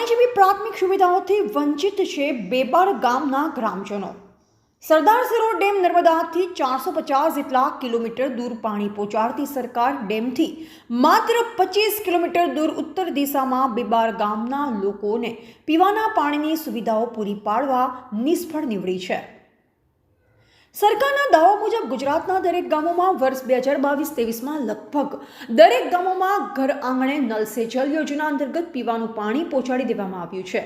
જેવી પ્રાથમિક સુવિધાઓથી વંચિત છે બેબાર ગામના ગ્રામજનો. સરદાર સરોવર ડેમ નર્મદાથી ચારસો પચાસ જેટલા કિલોમીટર દૂર પાણી પહોંચાડતી સરકાર ડેમથી માત્ર પચીસ કિલોમીટર દૂર ઉત્તર દિશામાં બેબાર ગામના લોકોને પીવાના પાણીની સુવિધાઓ પૂરી પાડવા નિષ્ફળ નીવડી છે. સરકારના દાવા મુજબ ગુજરાતના દરેક ગામોમાં વર્ષ બે હજાર બાવીસ ત્રેવીસમાં લગભગ દરેક ગામોમાં ઘર આંગણે નલ સે જલ યોજના અંતર્ગત પીવાનું પાણી પહોંચાડી દેવામાં આવ્યું છે.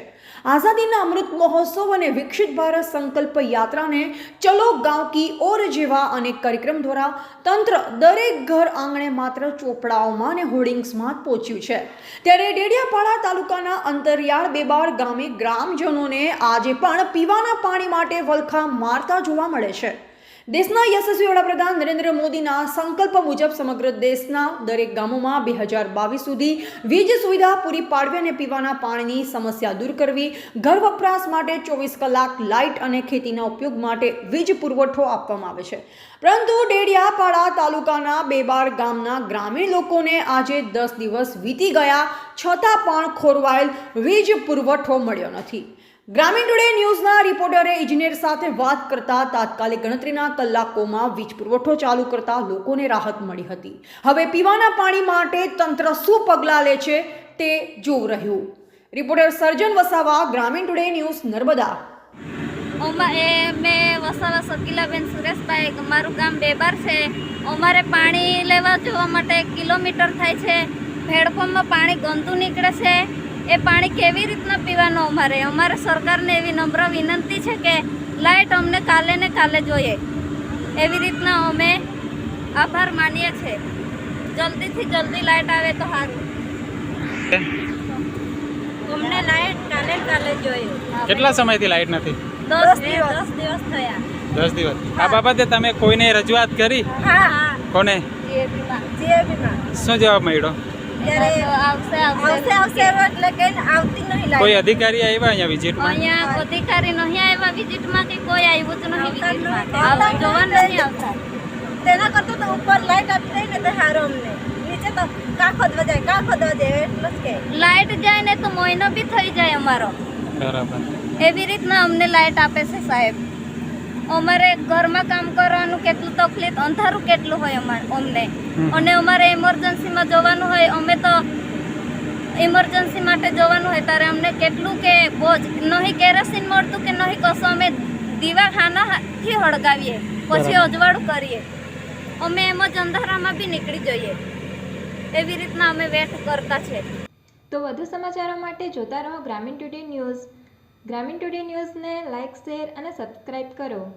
આઝાદીના અમૃત મહોત્સવ અને વિકસિત ભારત સંકલ્પ યાત્રાને ચલો ગાંવ કી ઓર જેવા અનેક કાર્યક્રમ દ્વારા તંત્ર દરેક ઘર આંગણે માત્ર ચોપડાઓમાં અને હોર્ડિંગ્સમાં જ પહોંચ્યું છે. ત્યારે ડેડિયાપાડા તાલુકાના અંતરિયાળ બેબાર ગામે ગ્રામજનોને આજે પણ પીવાના પાણી માટે વલખા મારતા જોવા મળે છે. દેશના યશસ્વી વડાપ્રધાન નરેન્દ્ર મોદીના સંકલ્પ મુજબ સમગ્ર દેશના દરેક ગામોમાં બે હજાર બાવીસ સુધી વીજ સુવિધા પૂરી પાડવી અને પીવાના પાણીની સમસ્યા દૂર કરવી, ઘર વપરાશ માટે ચોવીસ કલાક લાઇટ અને ખેતીના ઉપયોગ માટે વીજ પુરવઠો આપવામાં આવે છે. પરંતુ ડેડિયાપાડા તાલુકાના બેબાર ગામના ગ્રામીણ લોકોને આજે દસ દિવસ વીતી ગયા, છતાં પણ ખોરવાયેલ વીજ પુરવઠો મળ્યો નથી. ગ્રામીણ ટુડે ન્યૂઝના રિપોર્ટરે ઇજનેર સાથે વાત કરતા તાત્કાલિક ગણતરીના કલાકોમાં વીજ પુરવઠો ચાલુ કરતા લોકોને રાહત મળી હતી. હવે પીવાના પાણી માટે તંત્ર શું પગલાં લે છે તે જોવું રહ્યું. રિપોર્ટર સર્જન વસાવા, ગ્રામીણ ટુડે ન્યૂઝ નર્મદા. એ મેં વસાવા શકીલાબેન સુરેશભાઈ મારું ગામ બેબાર છે. અમારે પાણી લેવા જવા માટે કિલોમીટર થાય છે. ભેડપંપમાં પાણી ગંદુ નીકળે છે. એ પાણી કેવી રીતના પીવાનું અમારે? અમારે સરકારને એવી નમ્ર વિનંતી છે કે લાઇટ અમને કાલે ને કાલે જોઈએ. એવી રીતના અમે આભાર માનીએ છીએ જલ્દીથી જલ્દી લાઇટ આવે તો સારું. અમને લાઇટ કાલે કાલે જોઈએ. કેટલા સમયથી લાઈટ નથી? દસ દિવસ. દિવસ થયા. દસ દિવસ. આ બાબતે તમે કોઈને રજૂઆત કરી? કોને? શું જવાબ મળ્યો? આવશે આવશે આવશે. એટલે કે આવતી નહીં કોઈ અધિકારી આવ્યા અહીંયા વિઝિટમાં? અહીંયા અધિકારી નહીં આવ્યા વિઝિટમાં કે કોઈ આવ્યું જ નહીં વિઝિટમાં. આવ જોવા નહીં આવતા. તેના કરતા તો ઉપર લાઈટ આપી દઈ ને તો હારો અમને. નીચે તો કા ખોદવા જાય કા ખોદવા જાય એટલું જ કે. લાઇટ જાય ને તો મહિનો બી થઈ જાય અમારો. બરાબર. એવી રીતના અમને લાઇટ આપે છે સાહેબ. અમારે ઘરમાં કામ કરવાનું કેટલું તકલીફ અંધારું કેટલું હોય અમારે અમને. અને અમારે ઇમરજન્સીમાં જવાનું હોય અમે તો ઇમરજન્સી માટે જવાનું હોય ત્યારે અમને કેટલું કે બોજ નહીં કેરોસીન મળતું કે નહીં કશું અમે દીવા ખાનાથી હળગાવીએ પછી અજવાળું કરીએ. અમે એમ જ અંધારામાં બી નીકળી જઈએ. એવી રીતના અમે વેટ કરતા છે. તો વધુ સમાચારો માટે જોતા રહો Gramin today news. Gramin today ન્યૂઝને લાઇક શેર અને સબસ્ક્રાઇબ કરો.